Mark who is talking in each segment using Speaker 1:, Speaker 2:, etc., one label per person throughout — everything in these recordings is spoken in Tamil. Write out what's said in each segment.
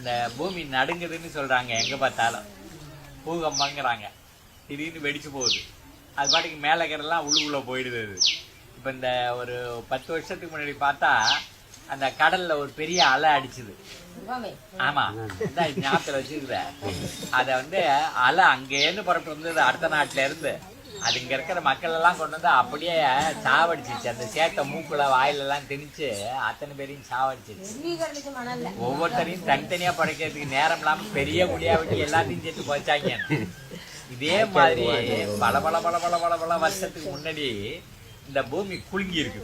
Speaker 1: இந்த பூமி நடுங்குதுன்னு சொல்றாங்க எங்க பார்த்தாலும். பூகம்பங்கிறாங்க. திடீர்னு வெடிச்சு போகுது. அது பாட்டுக்கு மேலே இருக்கிறதெல்லாம் உள்ளுக்குள்ள போயிடுது அது. இப்போ இந்த ஒரு பத்து வருஷத்துக்கு முன்னாடி பார்த்தா அந்த கடல்ல ஒரு பெரிய அலை அடிச்சுது. ஆமா. இந்த ஞாபகத்துல வச்சுக்கிற. அத வந்து அலை அங்கேருந்து புறப்பட்டு வந்தது அடுத்த நாட்டுல இருந்து. அது இங்கே இருக்கிற மக்கள் எல்லாம் கொண்டு வந்து அப்படியே சாவடிச்சிச்சு அந்த சேத்த மூக்குல வாயிலெல்லாம் திணிச்சு அத்தனை பேரையும் சாவடிச்சிச்சு ஒவ்வொருத்தரையும் தனித்தனியாக படைக்கிறதுக்கு நேரம் இல்லாமல் பெரிய முடியா விட்டு எல்லாத்தையும் சேர்த்து போச்சாங்க இதே மாதிரி பல பல பல பல பல பல வருஷத்துக்கு முன்னாடி இந்த பூமி குலுங்கி இருக்கு.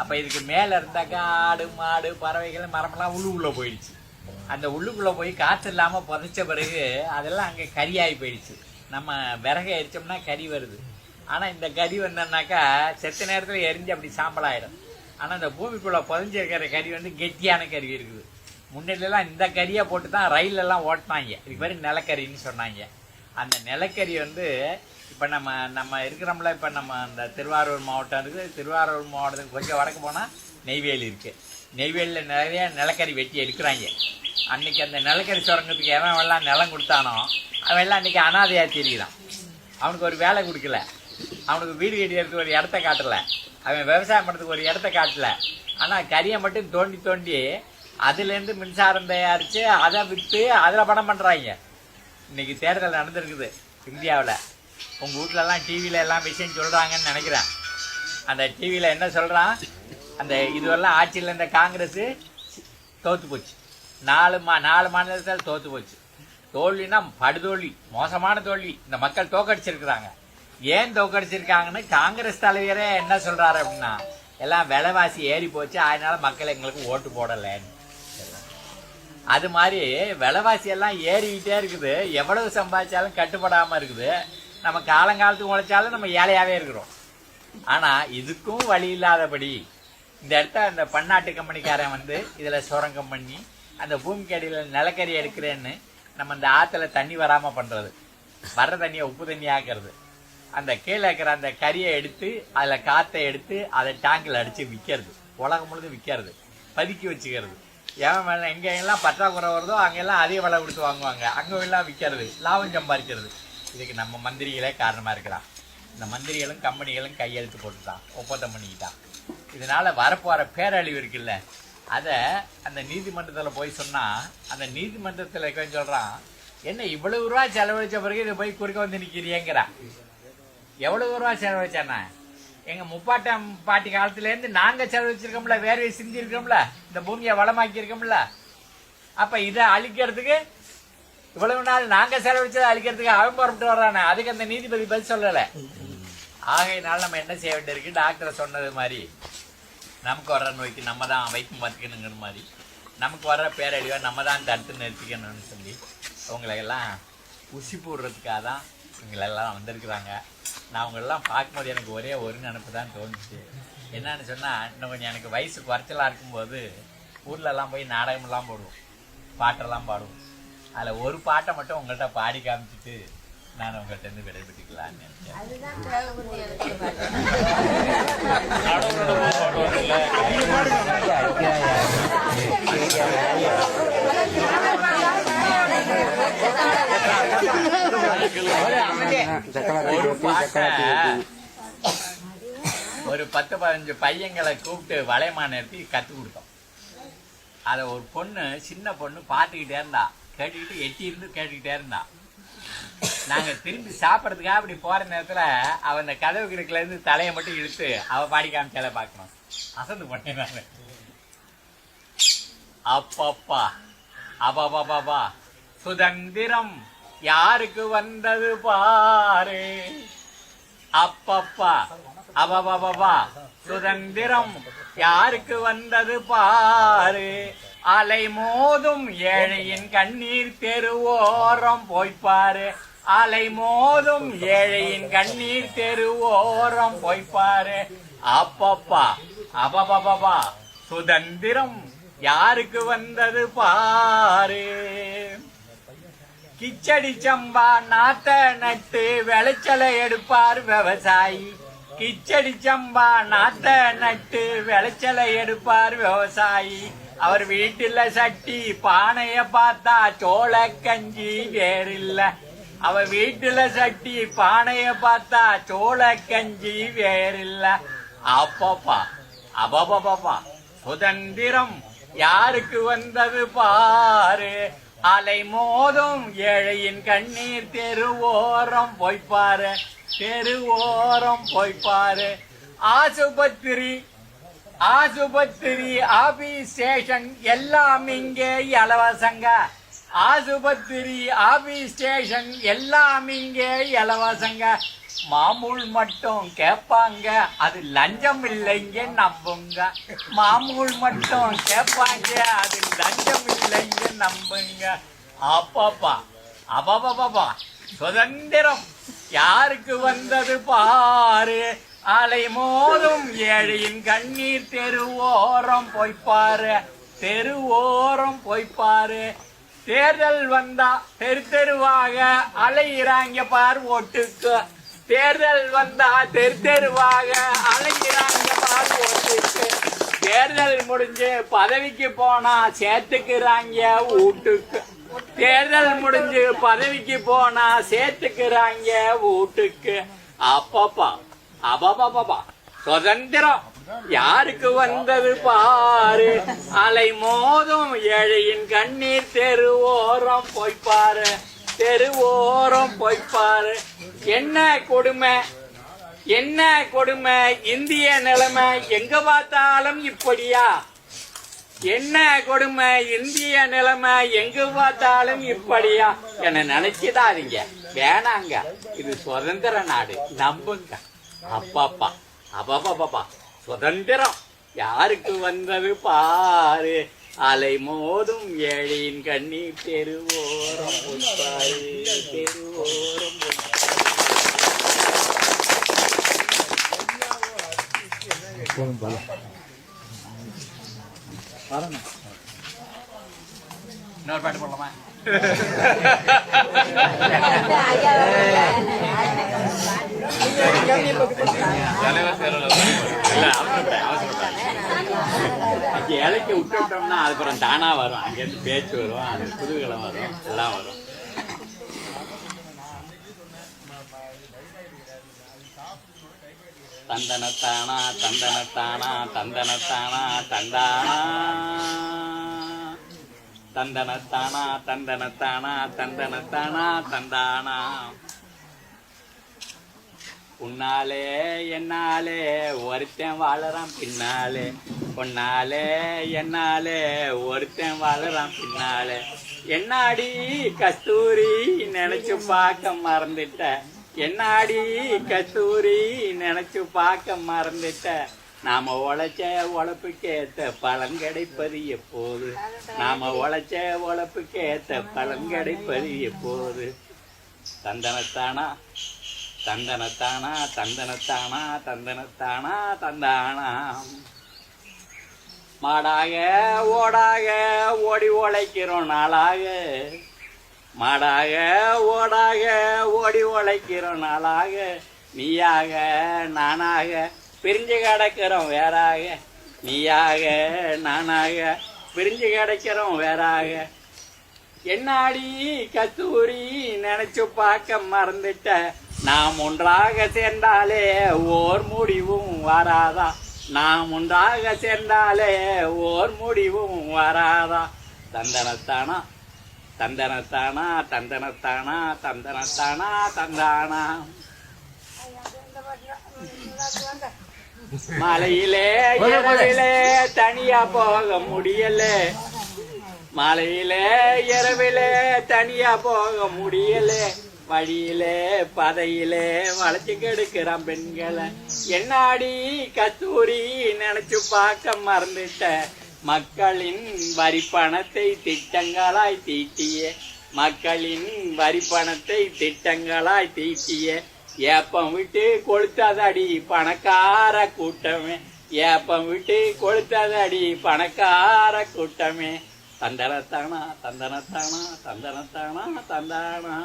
Speaker 1: அப்போ இதுக்கு மேலே இருந்தாக்கா ஆடு மாடு பறவைகள் மரமெல்லாம் உள்ளுக்குள்ளே போயிடுச்சு. அந்த உள்ளுக்குள்ளே போய் காற்று இல்லாமல் புதைச்ச பிறகு அதெல்லாம் அங்கே கரியாகி போயிடுச்சு. நம்ம விறகு எரிச்சோம்னா கறி வருது. ஆனால் இந்த கறி வந்தோம்னாக்கா செத்த நேரத்தில் எரிஞ்சு அப்படி சாம்பலாயிடும். ஆனால் இந்த பூமிக்குள்ளே புதைஞ்சிருக்கிற கறி வந்து கெட்டியான கறி இருக்குது. முன்னாடிலாம் இந்த கறியை போட்டு தான் ரயிலெல்லாம் ஓட்டினாங்க. இதுக்கு பேர் நிலக்கரின்னு சொன்னாங்க. அந்த நிலக்கரி வந்து இப்போ நம்ம நம்ம இருக்கிறோம்ல இப்போ நம்ம இந்த திருவாரூர் மாவட்டம் இருக்குது. திருவாரூர் மாவட்டத்துக்கு கொஞ்சம் வடக்கு போனால் நெய்வேலி இருக்குது நெய்வேலியில் நிறைய நிலக்கரி வெட்டி எடுக்கிறாங்க. அன்னைக்கு அந்த நிலக்கரி சுரங்கத்துக்கு எவன் எல்லாம் நிலம் கொடுத்தானோ அவன் எல்லாம் அன்னைக்கு அனாதையாக தெரியுறான். அவனுக்கு ஒரு வேலை கொடுக்கல. அவனுக்கு வீடு கட்டிடுறதுக்கு ஒரு இடத்த காட்டல. அவன் விவசாயம் பண்ணுறதுக்கு ஒரு இடத்த காட்டல. ஆனால் கரியை மட்டும் தோண்டி தோண்டி அதுலேருந்து மின்சாரம் தயாரித்து அதை விற்று அதில் பணம் பண்ணுறாங்க இன்றைக்கி தேர்தல் நடந்திருக்குது இந்தியாவில். உங்கள் வீட்லலாம் டிவியில் எல்லாம் விஷயம் சொல்கிறாங்கன்னு நினைக்கிறேன். அந்த டிவியில் என்ன சொல்கிறான் அந்த இதுவெல்லாம் ஆட்சியில் இருந்த காங்கிரஸ் தோற்று போச்சு. நாலு மா நாலு மாநிலத்தில் தோற்று போச்சு. தோல்வினா படுதோல்வி மோசமான தோல்வி. இந்த மக்கள் தோக்கடிச்சிருக்கிறாங்க. ஏன் தோக்கடிச்சிருக்காங்கன்னு காங்கிரஸ் தலைவரே என்ன சொல்கிறாரு அப்படின்னா எல்லாம் விலைவாசி ஏறி போச்சு அதனால மக்கள் எங்களுக்கு ஓட்டு போடலைன்னு. அது மாதிரி விலைவாசி எல்லாம் ஏறிக்கிட்டே இருக்குது. எவ்வளவு சம்பாதிச்சாலும் கட்டுப்படாமல் இருக்குது. நம்ம காலங்காலத்துக்கு உழைச்சாலும் நம்ம ஏழையாகவே இருக்கிறோம். ஆனால் இதுக்கும் வழி இல்லாதபடி இந்த இடத்த அந்த பன்னாட்டு கம்பெனிக்காரன் வந்து இதில் சுரங்கம் பண்ணி அந்த பூமிக்கு அடியில் நிலக்கரி எடுக்கிறேன்னு நம்ம இந்த ஆற்றுல தண்ணி வராமல் பண்ணுறது வர்ற தண்ணியை உப்பு தண்ணி ஆக்குறது. அந்த கீழே இருக்கிற அந்த கறியை எடுத்து அதில் காற்றை எடுத்து அதை டேங்கில் அடித்து விற்கிறது உலகம் முழுதும் விற்கிறது பதுக்கி வச்சுக்கிறது. ஏன் எங்கே எங்க எல்லாம் பற்றாக்குறை வருதோ அங்கெல்லாம் அதிக விலை கொடுத்து வாங்குவாங்க. அங்கே எல்லாம் விற்கிறது லாபம் சம்பாதிக்கிறது. இதுக்கு நம்ம மந்திரிகளே காரணமாக இருக்கிறான் இந்த மந்திரிகளும் கம்பெனிகளும் கையெழுத்து போட்டுட்டான் ஒப்பந்தம் பண்ணிக்கிட்டான். இதனால் வரப்போகிற பேரழிவு இருக்குல்ல? அதை அந்த நீதிமன்றத்தில் போய் சொன்னா அந்த நீதிமன்றத்தில் இருக்க சொல்றான் என்ன இவ்வளவு ரூபா செலவழிச்ச பிறகு இதை போய் குறுக்க வந்து நிற்கிறியங்கிறான் எவ்வளவு ரூபா செலவழிச்சாண்ணா எங்க முப்பாட்டம் பாட்டி காலத்துல இருந்து நாங்க செலவழிச்சிருக்கோம்ல வேர்வை சிந்திருக்கோம்ல இந்த பூமியை வளமாக்கியிருக்கோம்ல. அப்போ அப்ப இதை அழிக்கிறதுக்கு இவ்வளவு நாள் நாங்க செலவழிச்சதை அழிக்கிறதுக்கு அவன் புறப்பட்டு வர்றானே அதுக்கு அந்த நீதிபதி பதில் சொல்லலை. ஆகையினால் நம்ம என்ன செய்ய வேண்டியிருக்கு? டாக்டரை சொன்னது மாதிரி நமக்கு வர்ற நோய்க்கு நம்ம தான் வைக்கும் பார்த்துக்கணுங்கிற மாதிரி. நமக்கு வர்ற பேரழிவை நம்ம தான் தடுத்து நிறுத்திக்கணும்னு சொல்லி அவங்களையெல்லாம் உசி போடுறதுக்காக தான் இவங்களெல்லாம் வந்திருக்கிறாங்க. நான் அவங்களெல்லாம் பார்க்கும்போது எனக்கு ஒரே ஒரு நினப்பு தான் தோணுச்சு. என்னன்னு சொன்னால் இன்னும் கொஞ்சம் எனக்கு வயசு குறைச்சலாக இருக்கும்போது ஊர்லெல்லாம் போய் நாடகமெல்லாம் போடுவோம் பாட்டெல்லாம் பாடுவோம். அதில் ஒரு பாட்டை மட்டும் உங்கள்கிட்ட பாடி காமிச்சிட்டு நான் உங்கள்கிட்ட இருந்து விடைபெற்றுக்கலான்னு. ஒரு பத்து பதினஞ்சு பையங்களை கூப்பிட்டு வளையமா நிறுத்தி கத்து கொடுத்தோம். அதை ஒரு பொண்ணு சின்ன பொண்ணு பார்த்துக்கிட்டே இருந்தா கேட்டுக்கிட்டு எட்டி இருந்து கேட்டுக்கிட்டே இருந்தா. நாங்க திரும்பி சாப்பிடறதுக்காக அப்படி போற நேரத்துல அவ அந்த கதவு கிழக்குல இருந்து தலையை மட்டும் இழுத்து அவ பாடி காமிச்சால பாக்கணும் அசந்து போட்டேன் நானு. அப்பப்பா. அபாபாபாபா சுதந்திரம் யாருக்கு வந்தது பாரு. அப்பப்பா. அபபபபா சுதந்திரம் யாருக்கு வந்தது பாரு. அலை மோதும் ஏழையின் கண்ணீர் தெருவோரம் போய்ப்பாரு. அலை மோதும் ஏழையின் கண்ணீர் தெரு ஓரம் போய்ப்பாரு. அப்பப்பா அப்பப்பா சுதந்திரம் யாருக்கு வந்தது பாரு? கிச்சடி சம்பா நாத்த நட்டு விளைச்சலை எடுப்பார் விவசாயி. கிச்சடி சம்பா நாத்த நட்டு விளைச்சலை எடுப்பார் விவசாயி. அவர் வீட்டில் சட்டி பானைய பார்த்தா சோள கஞ்சி வேறில்ல. அவ வீட்டுல சட்டி பானைய பார்த்தா சோள கஞ்சி வேறில்ல அப்பப்பா அபபபா சுதந்திரம் யாருக்கு வந்தது பாரு? அலை மோதும் ஏழையின் கண்ணீர் தெருவோரம் போய்ப்பாரு தெருவோரம் போய்ப்பாரு ஆசுபத்திரி ஆசுபத்திரி ஆபீஸ் ஸ்டேஷன் எல்லாம் இங்கே இலவசங்க. ஆசுபத்திரி ஆபீஸ் ஸ்டேஷன் எல்லாம் இங்கே. இலவசங்க மாமூல் மட்டும் கேட்பாங்க. அது லஞ்சம் இல்லைங்க நம்புங்க. மாமூல் மட்டும் கேட்பாங்க. அது லஞ்சம் இல்லைங்க நம்புங்க. அப்பப்பா அபபபா சுதந்திரம் யாருக்கு வந்தது பாரு. அலை மோதும் ஏழையின் கண்ணீர் தெருவோரம் போய்ப்பாரு. தெருவோரம் போய்ப்பாரு. தேர்தல் வந்தா தெரு தெருவாக அலையிறாங்க பார் ஓட்டுக்கு. தேர்தல் வந்தா தெரு தெருவாக அலையிறாங்க பார் ஓட்டுக்கு. தேர்தல் முடிஞ்சு பதவிக்கு போனா சேர்த்துக்கிறாங்க வீட்டுக்கு தேர்தல் முடிஞ்சு பதவிக்கு போனா சேர்த்துக்கிறாங்க வீட்டுக்கு அப்பப்பா அப்பப்பா. சுதந்திரம். யாருக்கு வந்தது பாரு? அலை மோதும் ஏழையின் கண்ணீர் தெருவோரம் போய்ப்பாரு தெருவோரம் போய்ப்பாரு என்ன கொடுமை? என்ன கொடுமை? இந்திய நிலைமை எங்க பார்த்தாலும் இப்படியா? என்ன கொடுமை? இந்திய நிலைமை எங்க பார்த்தாலும் இப்படியா? என்ன நினைச்சுதாதீங்க வேணாங்க. இது சுதந்திர நாடு. நம்புங்க. அப்பாப்பா. அப்பாப்பா சுதந்திரம். யாருக்கு வந்தது பாரு. அலை மோதும் ஏழையின் கண்ணீர் தெருவோரம் தெருவோரம். இன்னொரு பாட்டு போடலாமா? அவசரப்பட்டேன். அங்க இலைக்கு விட்டு விட்டோம்னா அதுக்கப்புறம் தானா வரும். அங்கேருந்து பேச்சு வரும் அது குதூகலம் வரும் எல்லாம் வரும். தந்தனத்தானா தந்தனத்தானா தந்தனத்தானா தந்தானா தந்தனத்தானா தந்தனத்தானா தந்தனத்தானா தந்தானா. உன்னாலே என்னாலே ஒருத்தன் வாழறான் பின்னாலே. உன்னாலே என்னாலே ஒருத்தன் வாழறான் பின்னாலே. என்னாடி கஸ்தூரி நினைச்சு பார்க்க மறந்துட்ட? என்னாடி கஸ்தூரி நினைச்சு பார்க்க மறந்துட்ட? நாம உழைச்ச உழைப்புக்கு ஏத்த பலன் கிடைப்பது எப்போது? நாம உழைச்ச உழைப்புக்கு ஏத்த பலன் கிடைப்பது எப்போது? சந்தனத்தானா? தந்தனத்தானா தந்தனத்தானா தந்தனத்தானா தந்தானா. மாடாக ஓடாக ஓடி உழைக்கிறோம் நாளாக. மாடாக ஓடாக ஓடி உழைக்கிறோம் நாளாக. நீயாக நானாக பிரிஞ்சு கிடக்கிறோம் வேறாக. நீயாக நானாக பிரிஞ்சு கிடக்கிறோம் வேறாக. என்னாடி கத்தூரி நினைச்சு பார்க்க மறந்துட்ட? நாம் ஒன்றாக சேர்ந்தாலே ஓர் முடிவும் வராதா? நாம் ஒன்றாக சேர்ந்தாலே ஓர் முடிவும் வராதா? தந்தனத்தானா? தந்தனத்தானா? தந்தனத்தானா? தந்தனத்தானா? தந்தானா? மலையிலே இரவிலே தனியா போக முடியல. மலையிலே இரவிலே தனியா போக முடியல. வழியிலே பதையிலே வளைச்சு கெடுக்கிறான் பெண்களை. என்னாடி கஸ்தூரி நினைச்சு பார்க்க மறந்துட்ட? மக்களின் வரி பணத்தை திட்டங்களாய் தீட்டிய. மக்களின் வரி பணத்தை திட்டங்களாய் தீட்டிய. ஏப்பம் விட்டு கொளுத்தாதடி பணக்கார கூட்டமே. ஏப்பம் விட்டு கொளுத்தாதடி பணக்கார கூட்டமே. தந்தனத்தானா தந்தனத்தானா தந்தனத்தானா தந்தானா.